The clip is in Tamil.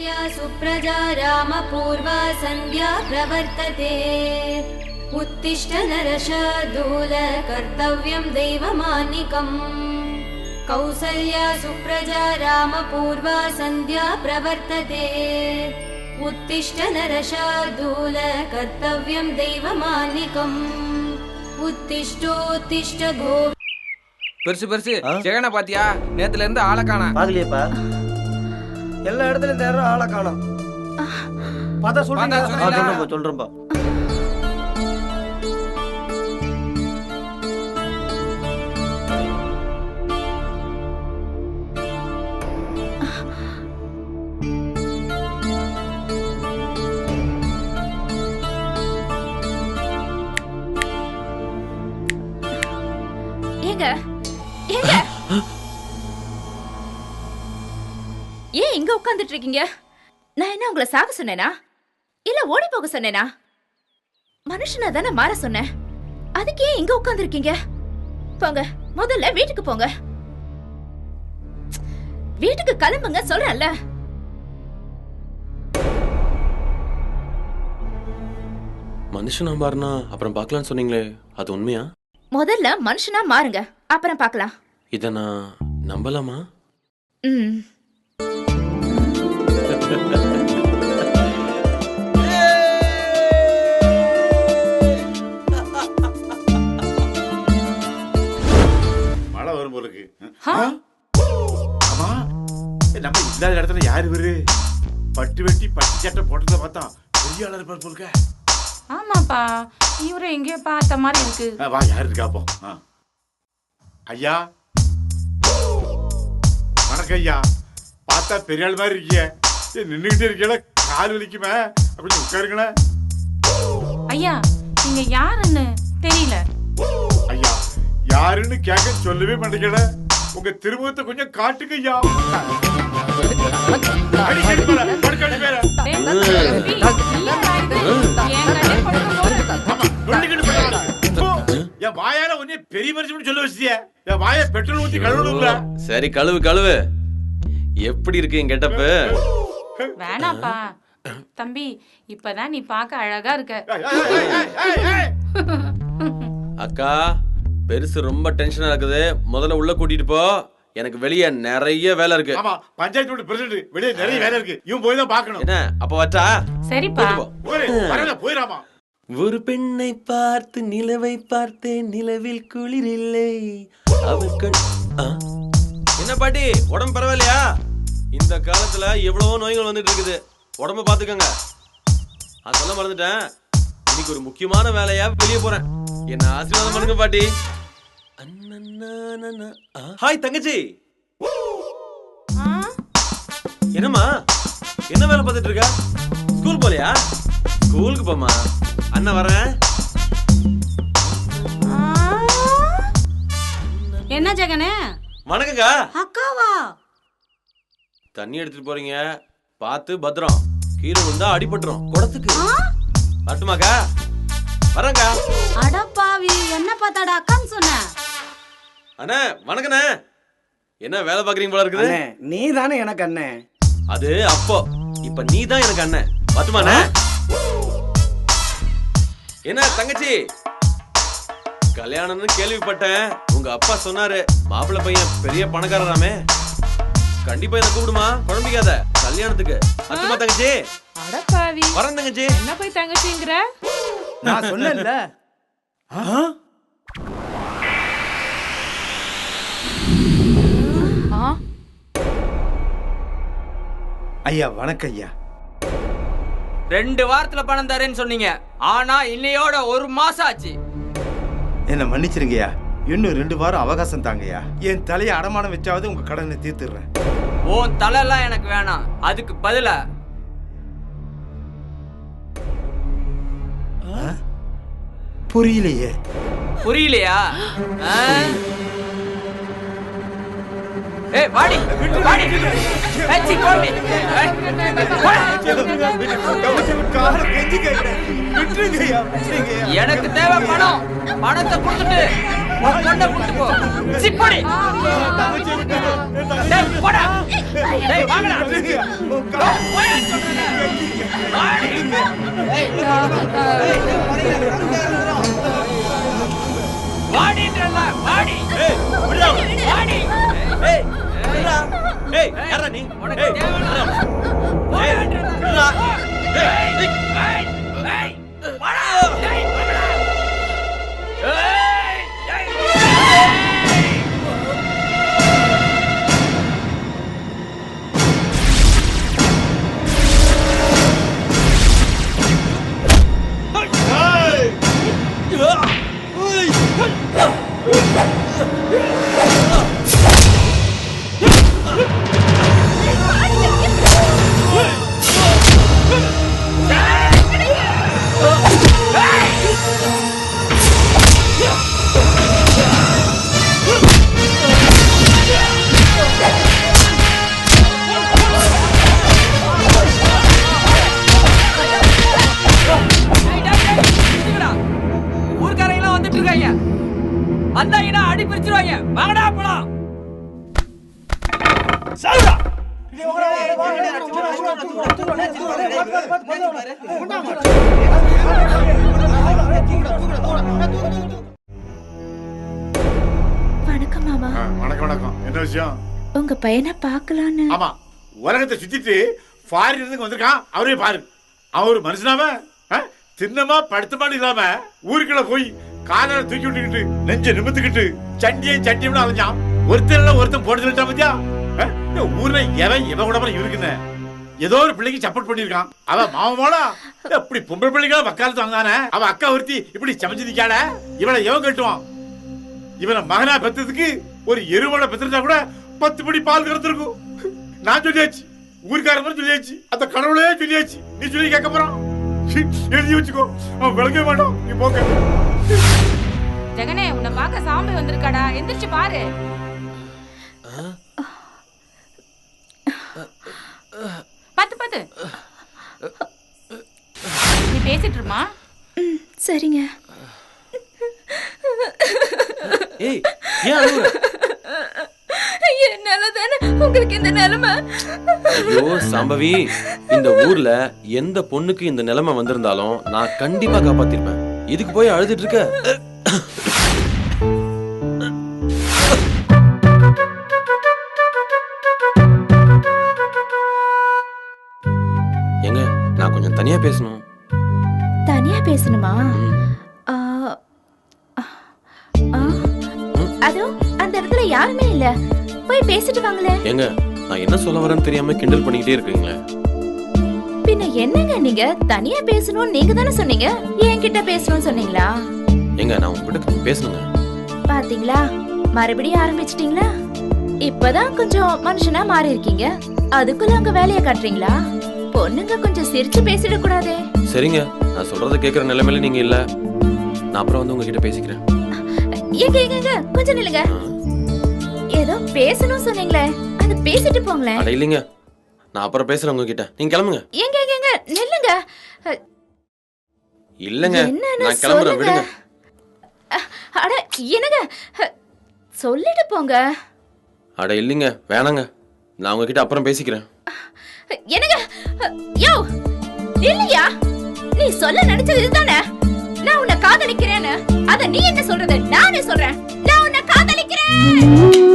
कौसल्या सुप्रजा रामपूर्वा सन्ध्या प्रवर्तते उत्तिष्ठ नरशार्दूल कर्तव्यं दैवमानिकम् कौसल्या सुप्रजा रामपूर्वा सन्ध्या प्रवर्तते उत्तिष्ठ नरशार्दूल कर्तव्यं दैवमानिकम् उत्तिष्ठोत्तिष्ठ गो பெருசு பெருசு ஆ? ஜெகனை பாத்தியா நேத்துல இருந்து ஆளை காணா பாக்கலையேப்பா எல்லா இடத்துலயும் தேடுறோம் ஆளை காணோம். பார்த்தா? சொல்றேன்ப்பா சொல்றேன்ப்பா ஏங்க ஏங்க. இங்க உட்கார்ந்துட்டு இருக்கீங்க? நான் என்ன உங்களை சாக சொன்னேனா? இல்ல ஓடி போக சொன்னேனா? மனுஷனா தானே மாற சொன்னேன். அதுக்கு ஏன் இங்க உட்கார்ந்துருக்கீங்க? போங்க முதல்ல வீட்டுக்கு போங்க. வீட்டுக்கு கிளம்புங்க சொல்றேன்ல. மனுஷனா மாறினா அப்புறம் பார்க்கலாம்னு சொன்னீங்களே அது உண்மையா? முதல்ல மனுஷனா மாறுங்க அப்புறம் பார்க்கலாம். இதை நான் நம்பலாமா? ம். மழை வரும் போல இருக்கு? ஆமா? நம்ம இல்லாத இடத்துல யாரு இவரு? பட்டு வெட்டி பட்டு சட்டை போட்டதை பார்த்தா பெரிய ஆளா இருப்பார் ஆமாப்பா. இவரை எங்கேயோ பார்த்த மாதிரி இருக்கு. வா யாரு இருக்கா அப்போ. ஐயா? வணக்கம் ஐயா. பார்த்தா பெரிய ஆள் மாதிரி இருக்கிய நின்றுகிட்டே இருக்கீங்களா? கால் வலிக்குமே. கொஞ்சம் உட்காருங்களேன். ஐயா நீங்க யாருன்னு தெரியல. யாருன்னு கேட்க சொல்லவே மாட்டேங்கல உங்க திருமுகத்தை கொஞ்சம் காட்டுங்க ஐயா? என் வாயால உன்னை பெரிய மனுஷன் சொல்ல வச்சிய என் வாய பெட்ரோல் ஊத்தி கழுவணும்ல சரி கழுவு கழுவு எப்படி இருக்கு என் கெட்டப்பு வேணாப்பா தம்பி இப்பதான் நீ பார்க்க அழகா இருக்க. அக்கா பெருசு ரொம்ப டென்ஷனா இருக்குது. முதல்ல உள்ள கூட்டிட்டு போ. எனக்கு வெளியே நிறைய வேலை இருக்கு. ஆமா பஞ்சாயத்து பிரசிடண்ட் வெளியே நிறைய வேலை இருக்கு. இவன் போய் தான் பாக்கணும் என்ன? அப்ப வச்சா? சரிப்பா. போயிராமா ஒரு பெண்ணை பார்த்து நிலவை பார்த்தேன். நிலவில் குளிர் இல்லை. அவள் கண்? என்ன பாட்டி? உடம்பு பரவாயில்லையா? இந்த காலத்துல எவ்வளவோ நோய்கள் வந்துட்டு இருக்குது. உடம்ப பாத்துக்கோங்க சொல்ல மறந்துட்டேன். இன்னைக்கு ஒரு முக்கியமான வேலையா வெளியே போறேன். என்ன ஆசீர்வாதம் பண்ணுங்க பாட்டி. ஹாய் தங்கச்சி? என்னம்மா? என்ன வேலை பார்த்துட்டு இருக்க? ஸ்கூல் போலையா? ஸ்கூலுக்கு போம்மா. அண்ணன் வரேன்? என்ன ஜெகனே? வணக்கங்க அக்காவா? தண்ணி எடுத்துட்டு போறீங்க. பார்த்து பத்திரம். கீழே விழுந்தா அடிபட்டுரும். குடத்துக்கு. வரட்டுமாக்கா? வரேங்க்கா அடப்பாவி என்ன பார்த்தாடா அக்கான்னு சொன்ன? அண்ணே வணக்கண்ணே. என்ன வேலை பாக்குறீங்க போல இருக்குது? அண்ணே நீ தானே எனக்கு அண்ணே. அது அப்போ. இப்ப நீ தான் எனக்கு அண்ணன் பத்துமாண்ணே என்ன தங்கச்சி? கல்யாணம்னு கேள்விப்பட்டேன். உங்க அப்பா சொன்னாரு மாப்பிள்ளை பையன் பெரிய பணக்காரராமே. கண்டிப்பா என்ன கூப்பிடுமா? குழம்பிக்காத. கல்யாணத்துக்கு. பத்துமா தங்கச்சி. அடப்பாவி வரேன் தங்கச்சி. என்ன போய் தங்கச்சிங்கிற? நான் சொன்னேன்ல? ஐயா வணக்கம் ஐயா. ரெண்டு வாரத்துல பணம் தரேன்னு சொன்னீங்க. ஆனா இன்னையோட ஒரு மாசம் ஆச்சு. என்னை மன்னிச்சிருங்கய்யா. இன்னும் ரெண்டு வாரம் அவகாசம் தாங்கய்யா. என் தலையை அடமானம் வச்சாவது உங்க கடனை தீர்த்துடுறேன். உன் தலைலாம் எனக்கு வேணாம் அதுக்கு பதிலா புரியலையே புரியலையா ஆ? ஏய் வாடி வாடி ஏய், சீ, போடி. ஏய், போடா. எனக்கு தேவை பணம் பணத்தை கொடுத்துட்டு பொண்ணை கூட்டு போ. சிப்படி டேய், போடா. டேய் வாங்கடா. வாடின்றல வாடி ஏய் விடுடா. வாடி. ஏய் விடுடா. ஏய் யாரா நீ? உனக்கு தேவையில்ல. ஏய். விடுடா. ஏய், வணக்கம் மாமா. வணக்கம் வணக்கம். என்ன விஷயம்? உங்க பையனை பார்க்கலான்னு. ஆமா உலகத்தை சுத்திட்டு ஃபாரின் இருந்து வந்திருக்கான். அவரே பாரு. அவன் ஒரு மனுஷனாவ ஆ? சின்னமா படுத்த மாடி இல்லாம ஊருக்குள்ள போய் காலால தூக்கி விட்டுக்கிட்டு நெஞ்ச நிமித்துக்கிட்டு சண்டியும் சண்டியும் அலைஞ்சான். ஒருத்தர் ஒருத்தன் போட்டு சொல்லிட்டான் பத்தியா? ஊர்ல எவன் இவன் கூட போல இருக்குன்னு ஏதோ ஒரு பிள்ளைக்கு சப்போர்ட் பண்ணிருக்கான் அவ மாமோளா இப்படி பொம்பளை பிள்ளைங்களா வக்காலத்து வாங்கினானே அவ அக்கா ஒருத்தி இப்படி சமைச்சு நிக்காள? இவளை எவன் கட்டுவான்? இவனை மகனா பெத்ததுக்கு ஒரு எருமலை பெத்திருந்தா கூட பத்து படி பால் கறந்துருக்கும். நான் சொல்லியாச்சு. ஊருக்காரன் சொல்லியாச்சு. அந்த கடவுளே சொல்லியாச்சு. நீ சொல்லி கேட்க போறான். சி, எழுதி வச்சுக்கோ. அவன் விளங்க மாட்டான். நீ போக்க ஜெகனே உன்னை பார்க்க சாமி வந்திருக்காடா. எந்திரிச்சு பாரு. சரிங்க. ஏய் ஏன் அழுகுற என்னால தானே உங்களுக்கு இந்த நிலைமை? ஐயோ சம்பவி இந்த ஊர்ல எந்த பொண்ணுக்கு இந்த நிலைமை வந்திருந்தாலும் நான் கண்டிப்பா காப்பாத்திருப்பேன். இதுக்கு போய் அழுதுட்டு இருக்க. அந்த இடத்துல யாருமே இல்ல. போய் பேசிட்டு வாங்களே ஏங்க நான் என்ன சொல்ல வரேன்னு தெரியாம கிண்டல் பண்ணிக்கிட்டே இருக்கீங்களே? பின்ன என்னங்க நீங்க? தனியா பேசணும் நீங்க தானே சொன்னீங்க? என்கிட்ட பேசணும்னு சொன்னீங்களா? ஏங்க நான் உங்ககிட்ட பேசணுங்க பாத்தீங்களா? மறுபடியும் ஆரம்பிச்சிட்டீங்களா? இப்பதான் கொஞ்சம் மனுஷனா மாறி இருக்கீங்க. அதுக்குள்ள உங்க வேலைய காட்டுறீங்களா? பொண்ணுங்க கொஞ்சம் சிரிச்சு பேசிடக் கூடாதே. சரிங்க நான் சொல்றத கேக்குற நிலைமையில நீங்க இல்ல. நான் அப்புறம் வந்து உங்ககிட்ட பேசிக்கிறேன். ஏங்க ஏங்க ஏங்க, கொஞ்சம் நில்லுங்க. ஏதோ பேசணும் சொன்னீங்களே அது பேசிட்டு போங்களேன். அட இல்லைங்க. நான் அப்புறம் பேசுறேன் உங்ககிட்ட. நீங்க கிளம்புங்க. ஏங்க ஏங்க, ஏங்க நில்லுங்க. இல்லங்க. நான் கிளம்புறேன். விடுங்க. அட என்னங்க? சொல்லிட்டு போங்க. அட இல்லைங்க. வேணாங்க. நான் உங்ககிட்ட அப்புறம் பேசிக்கிறேன். என்னங்க? யோ இல்லையா? நீ சொல்ல நினைச்சது இதுதானே? நான் உன்னை காதலிக்கிறேன்னு. அத நீ என்ன சொல்றது? நானே சொல்றேன். நான் உன்னை காதலிக்கிறேன்.